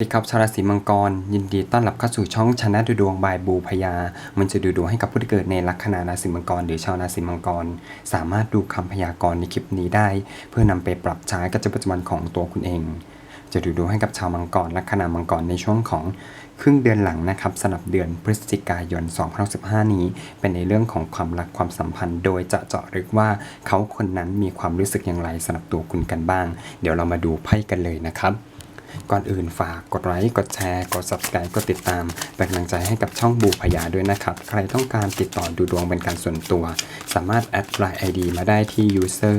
สวัสดีครับชาวราศีมังกร ยินดีต้อนรับเข้าสู่ช่องชนะดูดวงบายบูพยา มันจะดูดวงให้กับผู้ที่เกิดในลัคนาราศีมังกร หรือชาวราศีมังกร สามารถดูคำพยากรณ์ในคลิปนี้ได้ เพื่อนำไปปรับใช้กับประจำวันของตัวคุณเอง จะดูดวงให้กับชาวมังกรลัคนามังกรในช่วงของครึ่งเดือนหลังนะครับสำหรับเดือนพฤศจิกายน 2015 นี้ เป็นในเรื่องของความรักความสัมพันธ์ โดยจะเจาะลึกว่าเขาคนนั้นมีความรู้สึกอย่างไรสำหรับตัวคุณกันบ้าง เดี๋ยวเรามาดูไพ่กันเลยนะครับ ก่อนอื่นฝากกดไลค์กดแชร์กด subscribe กดติดตามเป็นกำลังใจให้กับช่องบูพยาด้วยนะครับ ใครต้องการติดต่อดูดวงเป็นการส่วนตัว สามารถแอดไลน์ ID มาได้ที่ user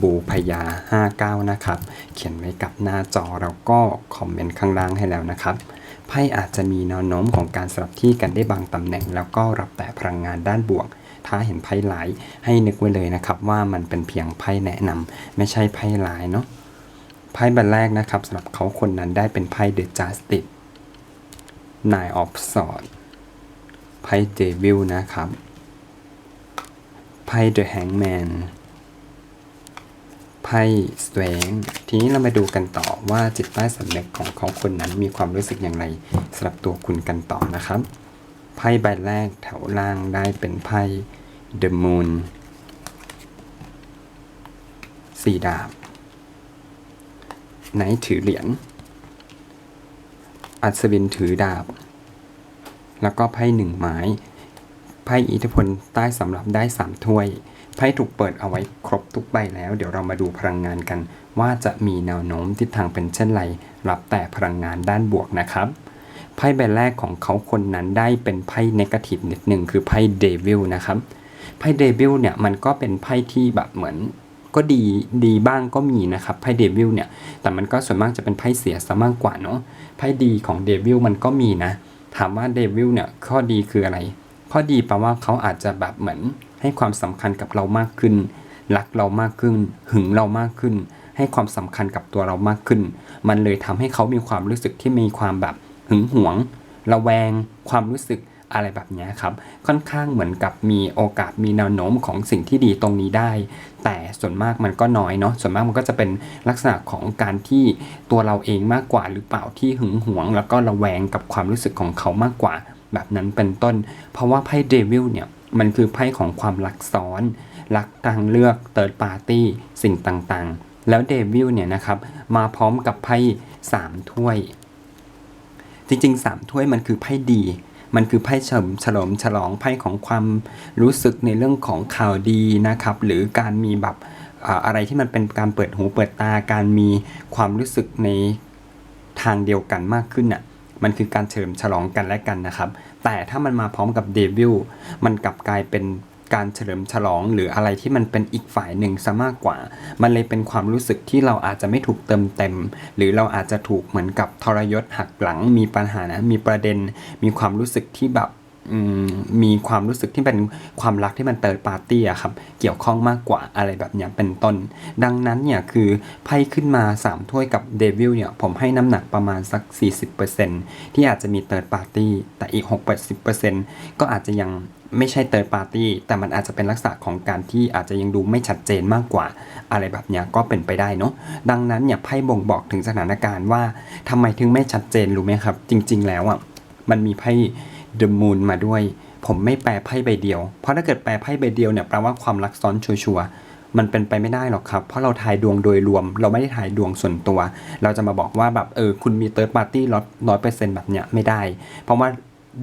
บูพยา 59 นะครับ เขียนไว้กับหน้าจอแล้วก็คอมเมนต์ข้างล่างให้แล้วนะครับไพ่อาจจะมีแนวโน้มของการสลับที่กันได้บางตำแหน่ง แล้วก็รับแต่พลังงานด้านบวก ถ้าเห็นไพ่หลายให้นึกไว้เลยนะครับว่ามันเป็นเพียงไพ่แนะนำไม่ใช่ไพ่หลายเนาะ ไพ่ใบแรกนะครับสำหรับเขาคนนั้นได้เป็นไพ่ The Justice Nine of Swords ไพ่ Devil นะครับไพ่ The Hangman ไพ่ Strength ทีนี้เรามาดูกันต่อว่าจิตใต้สำนึกของเขาคนนั้นมีความรู้สึกอย่างไรสำหรับตัวคุณกันต่อนะครับ ไพ่ใบแรกแถวล่างได้เป็นไพ่ The Moon สี่ดาบ ไนท์ถือเหรียญ อัศวินถือดาบ แล้วก็ไพ่หนึ่งไม้ ไพ่อิทธิพลใต้สำหรับได้สามถ้วย ไพ่ถูกเปิดเอาไว้ครบทุกใบแล้ว เดี๋ยวเรามาดูพลังงานกัน ว่าจะมีแนวโน้มทิศทางเป็นเช่นไร รับแต่พลังงานด้านบวกนะครับไพ่ใบแรกของเขาคนนั้นได้เป็นไพ่เนกาทีฟนิดหนึ่งคือไพ่เดวิลนะครับ ไพ่เดวิลเนี่ยมันก็เป็นไพ่ที่แบบเหมือน ก็ดีดีบ้างก็มีนะครับไพ่เดวิลเนี่ย แต่มันก็ส่วนมากจะเป็นไพ่เสียซะมากกว่าเนาะไพ่ดีของเดวิลมันก็มีนะ ถามว่าเดวิลเนี่ยข้อดีคืออะไร ข้อดีแปลว่าเขาอาจจะแบบเหมือนให้ความสำคัญกับเรามากขึ้น รักเรามากขึ้น หึงเรามากขึ้น ให้ความสำคัญกับตัวเรามากขึ้น มันเลยทำให้เขามีความรู้สึกที่มีความแบบหึงหวง ระแวง ความรู้สึก อะไรแบบนี้ครับค่อนข้างเหมือนกับมีโอกาสมีแนวโน้มของสิ่งที่ดีตรงนี้ได้ แต่ส่วนมากมันก็น้อยเนาะส่วนมากมันก็จะเป็นลักษณะของการที่ตัวเราเองมากกว่าหรือเปล่าที่หึงหวง แล้วก็ระแวงกับความรู้สึกของเขามากกว่า แบบนั้นเป็นต้น เพราะว่าไพ่เดวิลเนี่ยมันคือไพ่ของความรักซ้อนรักทางเลือกเติร์ดปาร์ตี้สิ่งต่างๆ แล้วเดวิลเนี่ยนะครับมาพร้อมกับไพ่สามถ้วย จริงๆสามถ้วยมันคือไพ่ดี มันคือไพ่เฉลิมฉลองฉลองไพ่ของความรู้สึกในเรื่องของข่าวดีนะครับ หรือการมีแบบอ่าอะไรที่มันเป็นการเปิดหูเปิดตาการมีความรู้สึกในทางเดียวกันมากขึ้นน่ะมันคือการเฉลิมฉลองกันและกันนะครับ แต่ถ้ามันมาพร้อมกับเดวิลมันกลับกลายเป็น การเฉลิมฉลองหรืออะไรที่มันเป็นอีกฝ่ายหนึ่งซะมากกว่า มันเลยเป็นความรู้สึกที่เราอาจจะไม่ถูกเติมเต็ม หรือเราอาจจะถูกเหมือนกับทรยศหักหลังมีปัญหานะมีประเด็น มีความรู้สึกที่แบบ มมีความรู้สึกที่เป็นความรักที่มันเติร์ดปาร์ตี้อะครับ เกี่ยวข้องมากกว่าอะไรแบบเนี้ยเป็นต้น ดังนั้นเนี่ยคือไพ่ขึ้นมา 3 ถ้วยกับเดวิลเนี่ยผมให้น้ำหนักประมาณสัก 40%ที่อาจจะมีเติร์ดปาร์ตี้แต่อีก6-10%ก็อาจจะยังไม่ใช่เติร์ดปาร์ตี้แต่มันอาจจะเป็นลักษณะของการที่อาจจะยังดูไม่ชัดเจนมากกว่า อะไรแบบเนี้ยก็เป็นไปได้เนาะดังนั้นเนี่ยไพ่บ่งบอกถึงสถานการณ์ว่าทำไมถึงไม่ชัดเจนรู้ไหมครับ จริง ๆ แล้วอะมันมีไพ่ The Moon มาด้วย ผมไม่แปลไพ่ใบเดียว เพราะถ้าเกิดแปลไพ่ใบเดียวเนี่ยแปลว่าความรักซ้อนชัวร์ๆมันเป็นไปไม่ได้หรอกครับ เพราะเราทายดวงโดยรวม เราไม่ได้ทายดวงส่วนตัว เราจะมาบอกว่าแบบเออคุณมีเติร์ดปาร์ตี้ร้อยเปอร์เซ็นต์แบบเนี้ยไม่ได้ เพราะว่า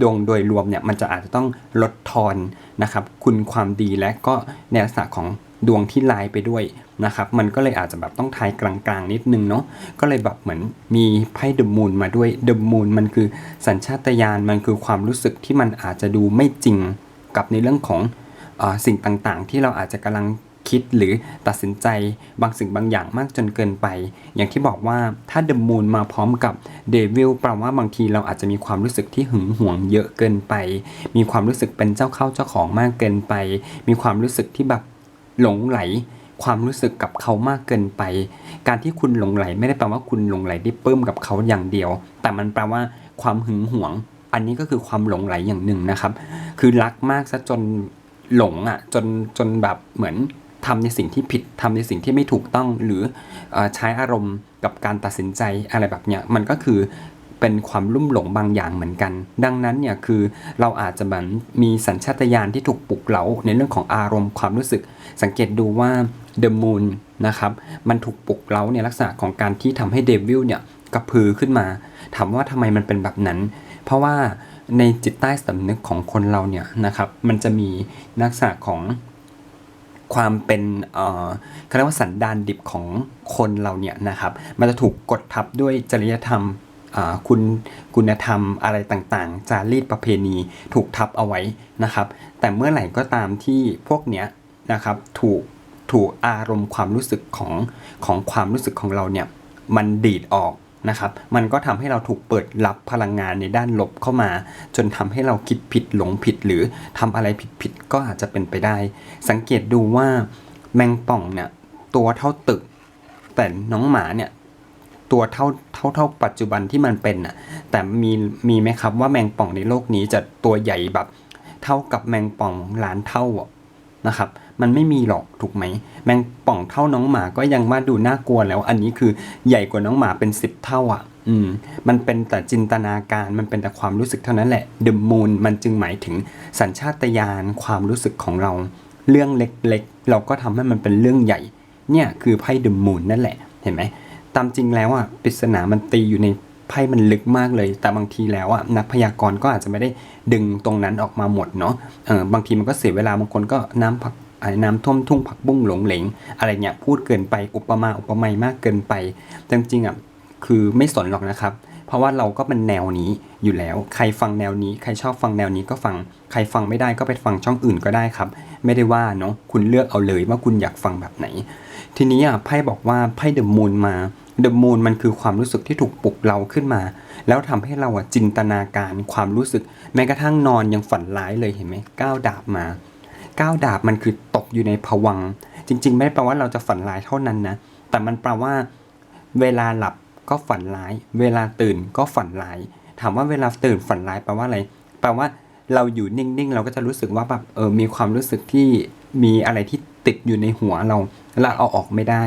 ดวงโดยรวมเนี่ยมันจะอาจจะต้องลดทอนนะครับคุณความดีและก็ในลักษณะของดวงที่ลายไปด้วยนะครับมันก็เลยอาจจะแบบต้องทายกลางๆนิดนึงเนาะก็เลยแบบเหมือนมีไพ่เดอะมูนมาด้วยเดอะมูนมันคือสัญชาตญาณมันคือความรู้สึกที่มันอาจจะดูไม่จริงกับในเรื่องของอสิ่งต่างๆ ที่เราอาจจะกำลัง คิดหรือตัดสินใจบางสิ่งบางอย่างมากจนเกินไป อย่างที่บอกว่าถ้าเดอะมูนมาพร้อมกับเดวิลแปลว่าบางทีเราอาจจะมีความรู้สึกที่หึงหวงเยอะเกินไป มีความรู้สึกเป็นเจ้าเข้าเจ้าของมากเกินไป มีความรู้สึกที่แบบหลงไหล ความรู้สึกกับเขามากเกินไป การที่คุณหลงไหลไม่ได้แปลว่าคุณหลงไหลได้ปลื้มกับเขาอย่างเดียว แต่มันแปลว่าความหึงหวง อันนี้ก็คือความหลงไหลอย่างหนึ่งนะครับ คือรักมากซะจนหลงอะจนจนแบบเหมือน ทำในสิ่งที่ผิดทำในสิ่งที่ไม่ถูกต้องหรือออใช้อารมณ์กับการตัดสินใจอะไรแบบเนี้ยมันก็คือเป็นความลุ่มหลงบางอย่างเหมือนกัน ดังนั้นเนี่ยคือเราอาจจะแบบมีสัญชาตญาณที่ถูกปลุกเร้าในเรื่องของอารมณ์ความรู้สึก สังเกตดูว่า The Moon นะครับมันถูกปลุกเร้าในลักษณะของการที่ทำให้เดวิลเนี่ยกระพือขึ้นมา ถามว่าทำไมมันเป็นแบบนั้น เพราะว่าในจิตใต้สำนึกของคนเราเนี่ยนะครับมันจะมีลักษณะของ ความเป็นเอ่อเขาเรียกว่าสันดานดิบของคนเราเนี่ยนะครับ มันจะถูกกดทับด้วยจริยธรรมคุณคุณธรรมอะไรต่างๆ จารีตประเพณีถูกทับเอาไว้นะครับ แต่เมื่อไหร่ก็ตามที่พวกเนี้ยนะครับถูกถูกอารมณ์ความรู้สึกของของความรู้สึกของเราเนี่ยมันดีดออก นะครับมันก็ทำให้เราถูกเปิดรับพลังงานในด้านลบเข้ามา จนทำให้เราคิดผิดหลงผิด หรือทำอะไรผิดๆก็อาจจะเป็นไปได้ สังเกตดูว่าแมงป่องเนี่ยตัวเท่าตึก แต่น้องหมาเนี่ยตัวเท่าเท่าเท่าปัจจุบันที่มันเป็นน่ะแต่มีมีไหมครับว่าแมงป่องในโลกนี้จะตัวใหญ่แบบ เท่ากับแมงป่องล้านเท่าอะ นะครับ มันไม่มีหรอกถูกไหม แมงป่องเท่าน้องหมาก็ยังมาดูน่ากลัวแล้ว อันนี้คือใหญ่กว่าน้องหมาเป็นสิบเท่าอะ อืม มันเป็นแต่จินตนาการ มันเป็นแต่ความรู้สึกเท่านั้นแหละเดมมูนมันจึงหมายถึงสัญชาตญาณความรู้สึกของเรา เรื่องเล็กๆ เราก็ทำให้มันเป็นเรื่องใหญ่ เนี่ยคือไพ่เดมมูนนั่นแหละ เห็นไหม ตามจริงแล้วอะปริศนามันตีอยู่ใน ไพ่มันลึกมากเลย แต่บางทีแล้วอะนักพยากรณ์ก็อาจจะไม่ได้ดึงตรงนั้นออกมาหมดเนาะเออบางทีมันก็เสียเวลาบางคนก็น้ำผักน้ำท่วมทุ่งผักบุ้งหลงเหลง อะไรเงี้ยพูดเกินไปอุปมาอุปไมยมากเกินไปแต่จริงๆอะคือไม่สนหรอกนะครับ เพราะว่าเราก็เป็นแนวนี้อยู่แล้ว ใครฟังแนวนี้ ใครชอบฟังแนวนี้ก็ฟัง ใครฟังไม่ได้ก็ไปฟังช่องอื่นก็ได้ครับ ไม่ได้ว่าเนาะคุณเลือกเอาเลยว่าคุณอยากฟังแบบไหน ทีนี้อะไพ่บอกว่าไพ่เดอะมูนมา เดอะมูนมันคือความรู้สึกที่ถูกปลุกเราขึ้นมา แล้วทำให้เราอะจินตนาการความรู้สึก แม้กระทั่งนอนยังฝันร้ายเลยเห็นไหมก้าวดาบมาก้าวดาบมันคือตกอยู่ในภวัง จริง ๆ ไม่ได้แปลว่าเราจะฝันร้ายเท่านั้นนะ แต่มันแปลว่า เวลาหลับก็ฝันร้าย เวลาตื่นก็ฝันร้าย ถามว่าเวลาตื่นฝันร้ายแปลว่าอะไร แปลว่าเราอยู่นิ่งๆ เราก็จะรู้สึกว่าแบบเออมีความรู้สึกที่มีอะไรที่ติดอยู่ในหัวเรา แล้วเอาออกไม่ได้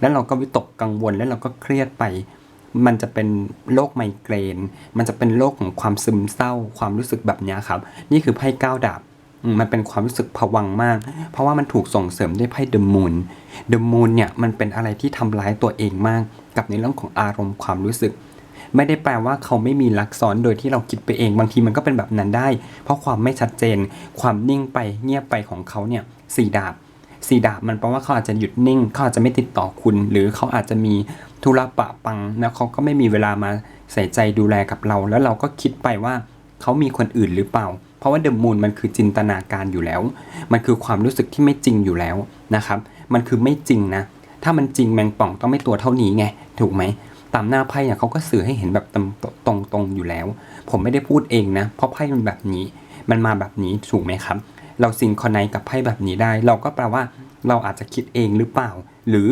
แล้วเราก็วิตกกังวลแล้วเราก็เครียดไป มันจะเป็นโรคไมเกรน มันจะเป็นโรคของความซึมเศร้า ความรู้สึกแบบเนี้ยครับ นี่คือไพ่ก้าวดาบอืมมันเป็นความรู้สึกผวังค์มาก เพราะว่ามันถูกส่งเสริมด้วยไพ่เดอะมูนเดอะมูนเนี่ยมันเป็นอะไรที่ทำร้ายตัวเองมาก กับในเรื่องของอารมณ์ความรู้สึก ไม่ได้แปลว่าเขาไม่มีลักซ้อนโดยที่เราคิดไปเองบางทีมันก็เป็นแบบนั้นได้ เพราะความไม่ชัดเจน ความนิ่งไปเงียบไปของเขาเนี่ยสี่ดาบ สีดาบมันแปลว่าเขาอาจจะหยุดนิ่งเขาอาจจะไม่ติดต่อคุณ หรือเขาอาจจะมีธุระปะปังแล้วเขาก็ไม่มีเวลามาใส่ใจดูแลกับเรา แล้วเราก็คิดไปว่าเขามีคนอื่นหรือเปล่า เพราะว่าเดอะมูนมันคือจินตนาการอยู่แล้ว มันคือความรู้สึกที่ไม่จริงอยู่แล้วนะครับ มันคือไม่จริงนะ ถ้ามันจริงแมงป่องต้องไม่ตัวเท่านี้ไง ถูกไหมตามหน้าไพ่เนี่ยเขาก็สื่อให้เห็นแบบตรงตรงๆอยู่แล้ว ผมไม่ได้พูดเองนะ เพราะไพ่มันแบบนี้ มันมาแบบนี้ถูกไหมครับ เราซิงคอนไนกับไพ่แบบนี้ได้ เราก็แปลว่าเราอาจจะคิดเองหรือเปล่า หรือ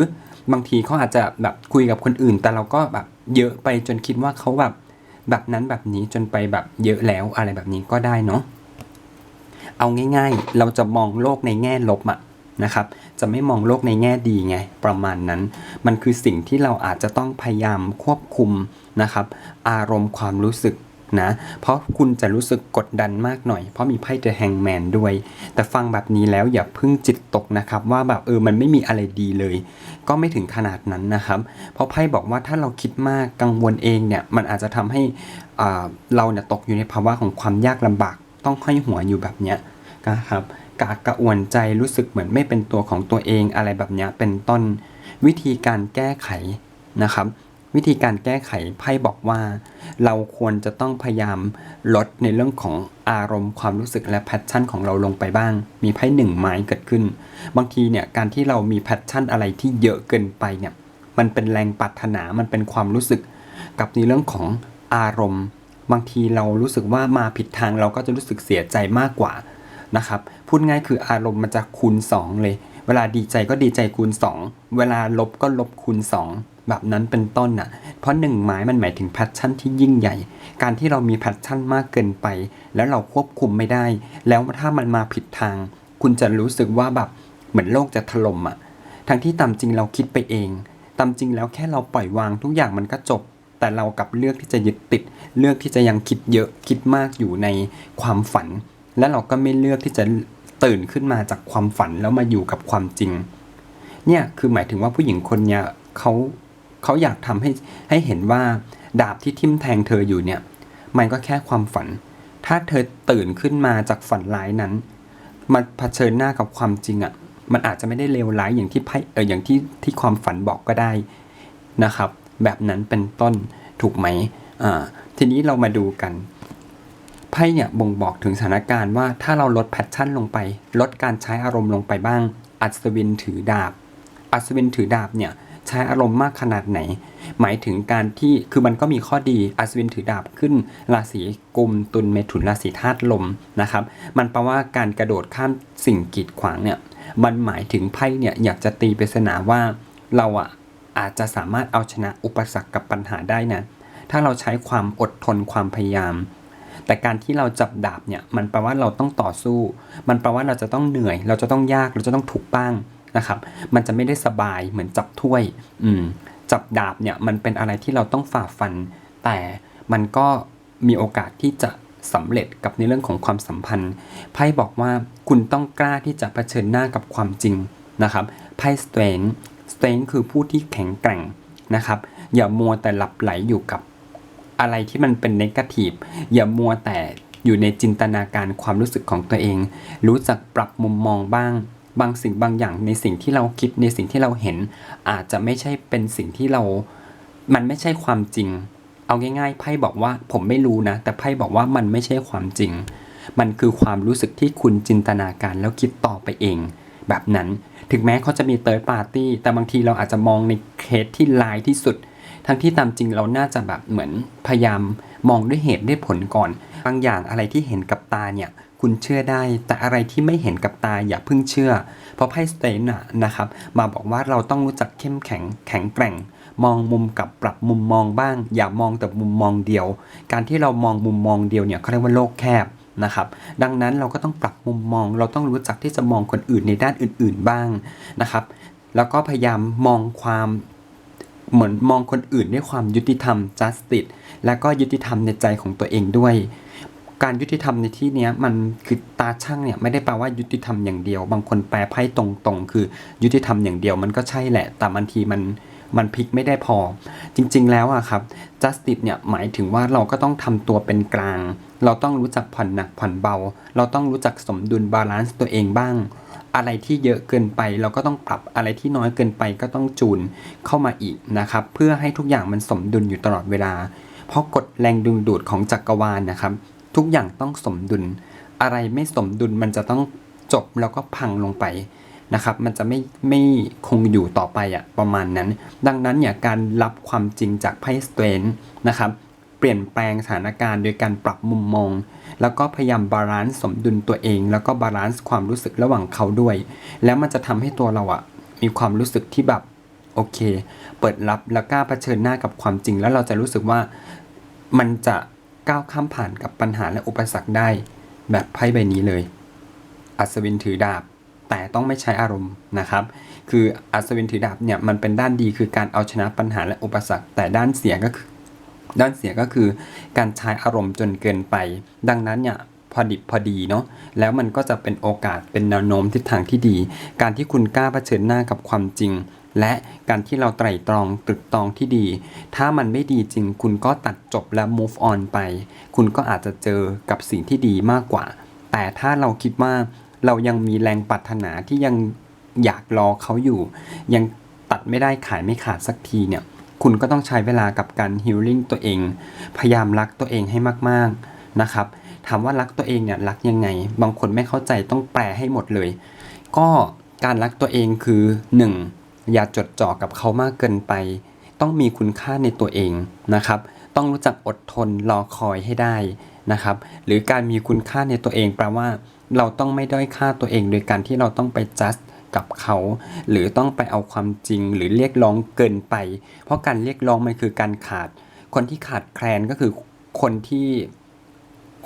บางทีเขาอาจจะแบบคุยกับคนอื่น แต่เราก็แบบเยอะไปจนคิดว่าเขาแบบแบบนั้นแบบนี้จนไปแบบเยอะแล้วอะไรแบบนี้ก็ได้เนาะเอาง่าย ๆ เราจะมองโลกในแง่ลบอะนะครับ จะไม่มองโลกในแง่ดีไง ประมาณนั้น มันคือสิ่งที่เราอาจจะต้องพยายามควบคุมนะครับ อารมณ์ความรู้สึก นะ เพราะคุณจะรู้สึกกดดันมากหน่อย เพราะมีไพ่ The Hangman ด้วย แต่ฟังแบบนี้แล้วอย่าพึ่งจิตตกนะครับ ว่าแบบเออมันไม่มีอะไรดีเลย ก็ไม่ถึงขนาดนั้นนะครับ เพราะไพ่บอกว่าถ้าเราคิดมากกังวลเองเนี่ยมันอาจจะทำให้เราเนี่ยตกอยู่ในภาวะของความยากลำบากต้องห้อยหัวอยู่แบบเนี้ยนะครับกากกระอ่วนใจรู้สึกเหมือนไม่เป็นตัวของตัวเองอะไรแบบเนี้ยเป็นต้นวิธีการแก้ไขนะครับ วิธีการแก้ไขไพ่บอกว่า เราควรจะต้องพยายามลดในเรื่องของอารมณ์ความรู้สึกและแพชชั่นของเราลงไปบ้าง มีไพ่หนึ่งไม้เกิดขึ้น บางทีเนี่ยการที่เรามีแพชชั่นอะไรที่เยอะเกินไปเนี่ยมันเป็นแรงปรารถนามันเป็นความรู้สึก กับในเรื่องของอารมณ์ บางทีเรารู้สึกว่ามาผิดทางเราก็จะรู้สึกเสียใจมากกว่านะครับพูดง่ายคืออารมณ์มันจะคูณ 2 เลย เวลาดีใจก็ดีใจคูณ 2 เวลาลบก็ลบคูณ 2 แบบนั้นเป็นต้นน่ะ เพราะหนึ่งไม้มันหมายถึงแพชชั่นที่ยิ่งใหญ่ การที่เรามีแพชชั่นมากเกินไป แล้วเราควบคุมไม่ได้ แล้วถ้ามันมาผิดทาง คุณจะรู้สึกว่าแบบเหมือนโลกจะถล่มอะ ทั้งที่ตามจริงเราคิดไปเอง ตามจริงแล้วแค่เราปล่อยวางทุกอย่างมันก็จบแแต่เรากลับเลือกที่จะยึดติด เลือกที่จะยังคิดเยอะคิดมากอยู่ในความฝัน และเราก็ไม่เลือกที่จะ ตื่นขึ้นมาจากความฝันแล้วมาอยู่กับความจริง เนี่ยคือหมายถึงว่าผู้หญิงคนเนี้ยเขาเขาอยากทำให้ให้เห็นว่าดาบที่ทิ่มแทงเธออยู่เนี่ย มันก็แค่ความฝัน ถ้าเธอตื่นขึ้นมาจากฝันร้ายนั้นมาเผชิญหน้ากับความจริงอะ่ะ มันอาจจะไม่ได้เลวร้ายอย่างที่ไพ่เอออย่างที่ที่ความฝันบอกก็ได้นะครับ แบบนั้นเป็นต้นถูกไหมอ่าทีนี้เรามาดูกัน ไพ่เนี่ยบ่งบอกถึงสถานการณ์ว่าถ้าเราลดแพชชั่นลงไป ลดการใช้อารมณ์ลงไปบ้าง อัศวินถือดาบ อัศวินถือดาบเนี่ยใช้อารมณ์มากขนาดไหน หมายถึงการที่คือมันก็มีข้อดีอัศวินถือดาบขึ้นราศีกุมตุลเมถุนราศีธาตุลมนะครับมันแปลว่าการกระโดดข้ามสิ่งกีดขวางเนี่ยมันหมายถึงไพ่เนี่ยอยากจะตีปริศนาว่าเราอะอาจจะสามารถเอาชนะอุปสรรคกับปัญหาได้นะถ้าเราใช้ความอดทนความพยายาม แต่การที่เราจับดาบเนี่ยมันแปลว่าเราต้องต่อสู้ มันแปลว่าเราจะต้องเหนื่อย เราจะต้องยาก เราจะต้องถูกบ้างนะครับ มันจะไม่ได้สบายเหมือนจับถ้วย อืม จับดาบเนี่ยมันเป็นอะไรที่เราต้องฝ่าฟัน แต่มันก็มีโอกาสที่จะสำเร็จกับในเรื่องของความสัมพันธ์ ไพ่บอกว่าคุณต้องกล้าที่จะเผชิญหน้ากับความจริงนะครับ ไพ่สเตรนสเตรนคือผู้ที่แข็งแกร่งนะครับ อย่ามัวแต่หลับไหลอยู่กับ อะไรที่มันเป็นเนกาทีฟอย่ามัวแต่อยู่ในจินตนาการความรู้สึกของตัวเอง รู้จักปรับมุมมองบ้าง บางสิ่งบางอย่างในสิ่งที่เราคิดในสิ่งที่เราเห็น อาจจะไม่ใช่เป็นสิ่งที่เรา มันไม่ใช่ความจริง เอาง่ายๆไพ่บอกว่าผมไม่รู้นะ แต่ไพ่บอกว่ามันไม่ใช่ความจริง มันคือความรู้สึกที่คุณจินตนาการแล้วคิดต่อไปเอง แบบนั้น ถึงแม้เขาจะมีเติร์ดปาร์ตี้แต่บางทีเราอาจจะมองในเคสที่ลายที่สุด ทั้งที่ตามจริงเราน่าจะแบบเหมือนพยายามมองด้วยเหตุด้วยผลก่อน บางอย่างอะไรที่เห็นกับตาเนี่ยคุณเชื่อได้ แต่อะไรที่ไม่เห็นกับตาอย่าเพิ่งเชื่อ เพราะไพ่สเตนอะนะครับ มาบอกว่าเราต้องรู้จักเข้มแข็งแข็งแกร่ง มองมุมกับปรับมุมมองบ้าง อย่ามองแต่มุมมองเดียว การที่เรามองมุมมองเดียวเนี่ยเขาเรียกว่าโลกแคบนะครับดังนั้นเราก็ต้องปรับมุมมอง เราต้องรู้จักที่จะมองคนอื่นในด้านอื่น ๆบ้างนะครับ แล้วก็พยายามมองความ เหมือนมองคนอื่นด้วยความยุติธรรม justice แล้วก็ยุติธรรมในใจของตัวเองด้วย การยุติธรรมในที่นี้มันคือตาช่างเนี่ยไม่ได้แปลว่ายุติธรรมอย่างเดียว บางคนแปลไพ่ตรงๆ คือยุติธรรมอย่างเดียวมันก็ใช่แหละ แต่บางทีมันมันพลิกไม่ได้พอ จริง ๆ แล้วอะครับ justice เนี่ยหมายถึงว่าเราก็ต้องทำตัวเป็นกลาง เราต้องรู้จักผ่อนหนักผ่อนเบา เราต้องรู้จักสมดุลบาลานซ์ตัวเองบ้าง อะไรที่เยอะเกินไป เราก็ต้องปรับอะไรที่น้อยเกินไปก็ต้องจูนเข้ามาอีกนะครับ เพื่อให้ทุกอย่างมันสมดุลอยู่ตลอดเวลา เพราะกฎแรงดึงดูดของจักรวาลนะครับ ทุกอย่างต้องสมดุล อะไรไม่สมดุลมันจะต้องจบแล้วก็พังลงไปนะครับมันจะไม่ไม่คงอยู่ต่อไปอะประมาณนั้น ดังนั้นเนี่ยการรับความจริงจากไพ่สเตรนนะครับ ปลี่ยนแปลงสถานการณ์โดยการปรับมุมมอง แล้วก็พยายามบาลานซ์สมดุลตัวเอง แล้วก็บาลานซ์ความรู้สึกระหว่างเขาด้วย แล้วมันจะทำให้ตัวเราอะมีความรู้สึกที่แบบโอเค เปิดรับแล้วกล้าเผชิญหน้ากับความจริง แล้วเราจะรู้สึกว่ามันจะก้าวข้ามผ่านกับปัญหาและอุปสรรคได้ แบบไพ่ใบนี้เลย อัศวินถือดาบ แต่ต้องไม่ใช้อารมณ์นะครับ คืออัศวินถือดาบเนี่ยมันเป็นด้านดีคือการเอาชนะปัญหาและอุปสรรค แต่ด้านเสียก็คือ ด้านเสียก็คือการใช้อารมณ์จนเกินไป ดังนั้นเนี่ยพอดิบพอดีเนาะแล้วมันก็จะเป็นโอกาสเป็นแนวโน้มทิศทางที่ดี การที่คุณกล้าเผชิญหน้ากับความจริง และการที่เราไตร่ตรองตรึกตรองที่ดี ถ้ามันไม่ดีจริง คุณก็ตัดจบและ move on ไป คุณก็อาจจะเจอกับสิ่งที่ดีมากกว่า แต่ถ้าเราคิดว่าเรายังมีแรงปรารถนาที่ยังอยากรอเขาอยู่ ยังตัดไม่ได้ขายไม่ขาดสักทีเนี่ย คุณก็ต้องใช้เวลากับการฮิลลิ่งตัวเอง พยายามรักตัวเองให้มากๆนะครับ ถามว่ารักตัวเองเนี่ยรักยังไง บางคนไม่เข้าใจต้องแปลให้หมดเลย ก็การรักตัวเองคือ 1. อย่าจดจ่อกับเขามากเกินไป ต้องมีคุณค่าในตัวเองนะครับ ต้องรู้จักอดทนรอคอยให้ได้นะครับ หรือการมีคุณค่าในตัวเองแปลว่า เราต้องไม่ด้อยค่าตัวเองโดยการที่เราต้องไป just กับเขา หรือต้องไปเอาความจริงหรือเรียกร้องเกินไป เพราะการเรียกร้องมันคือการขาด คนที่ขาดแคลนก็คือคนที่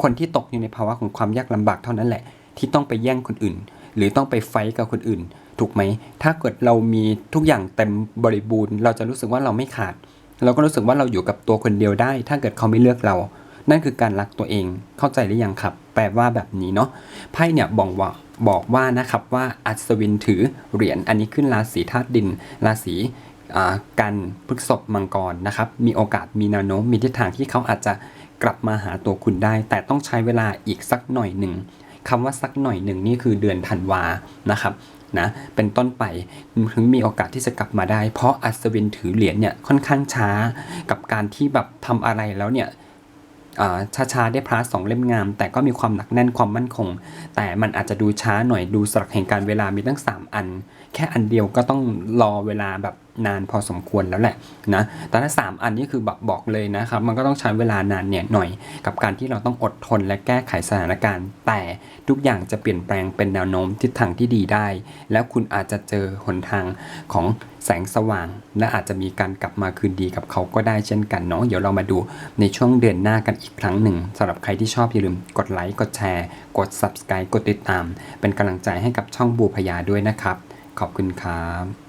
คนที่ตกอยู่ในภาวะของความยากลำบากเท่านั้นแหละ ที่ต้องไปแย่งคนอื่น หรือต้องไปไฟท์กับคนอื่น ถูกไหม ถ้าเกิดเรามีทุกอย่างเต็มบริบูรณ์ เราจะรู้สึกว่าเราไม่ขาด เราก็รู้สึกว่าเราอยู่กับตัวคนเดียวได้ ถ้าเกิดเขาไม่เลือกเรา นั่นคือการรักตัวเองเข้าใจหรือยังครับ แปลว่าแบบนี้เนาะไพ่เนี่ยบอกว่า บอกว่านะครับว่าอัศวินถือเหรียญอันนี้ขึ้นราศีธาตุดิน ราศีกันพฤกษภมังกรนะครับ มีโอกาสมีแนวโน้มมีทิศทางที่เขาอาจจะกลับมาหาตัวคุณได้ แต่ต้องใช้เวลาอีกสักหน่อยหนึ่งคำว่าสักหน่อยหนึ่งนี่คือเดือนธันวานะครับนะเป็นต้นไปถึงมีโอกาสที่จะกลับมาได้ เพราะอัศวินถือเหรียญเนี่ยค่อนข้างช้ากับการที่แบบทำอะไรแล้วเนี่ย ช้าๆได้พระสองเล่มงาม แต่ก็มีความหนักแน่นความมั่นคง แต่มันอาจจะดูช้าหน่อยดูสลักแห่งการเวลามีตั้ง 3 อัน แค่อันเดียวก็ต้องรอเวลาแบบนานพอสมควรแล้วแหละนะแต่ถ้า 3 อันนี้คือแบบบอกเลยนะครับ มันก็ต้องใช้เวลานานเนี่ยหน่อย กับการที่เราต้องอดทนและแก้ไขสถานการณ์ แต่ทุกอย่างจะเปลี่ยนแปลงเป็นแนวโน้มทิศทางที่ดีได้ แล้วคุณอาจจะเจอหนทางของแสงสว่าง และอาจจะมีการกลับมาคืนดีกับเขาก็ได้เช่นกันเนาะเดี๋ยวเรามาดูในช่วงเดือนหน้ากันอีกครั้งหนึ่งสำหรับใครที่ชอบอย่าลืมกดไลค์กดแชร์ กด subscribe กดติดตาม เป็นกำลังใจให้กับช่องบูพยาด้วยนะครับ ขอบคุณครับ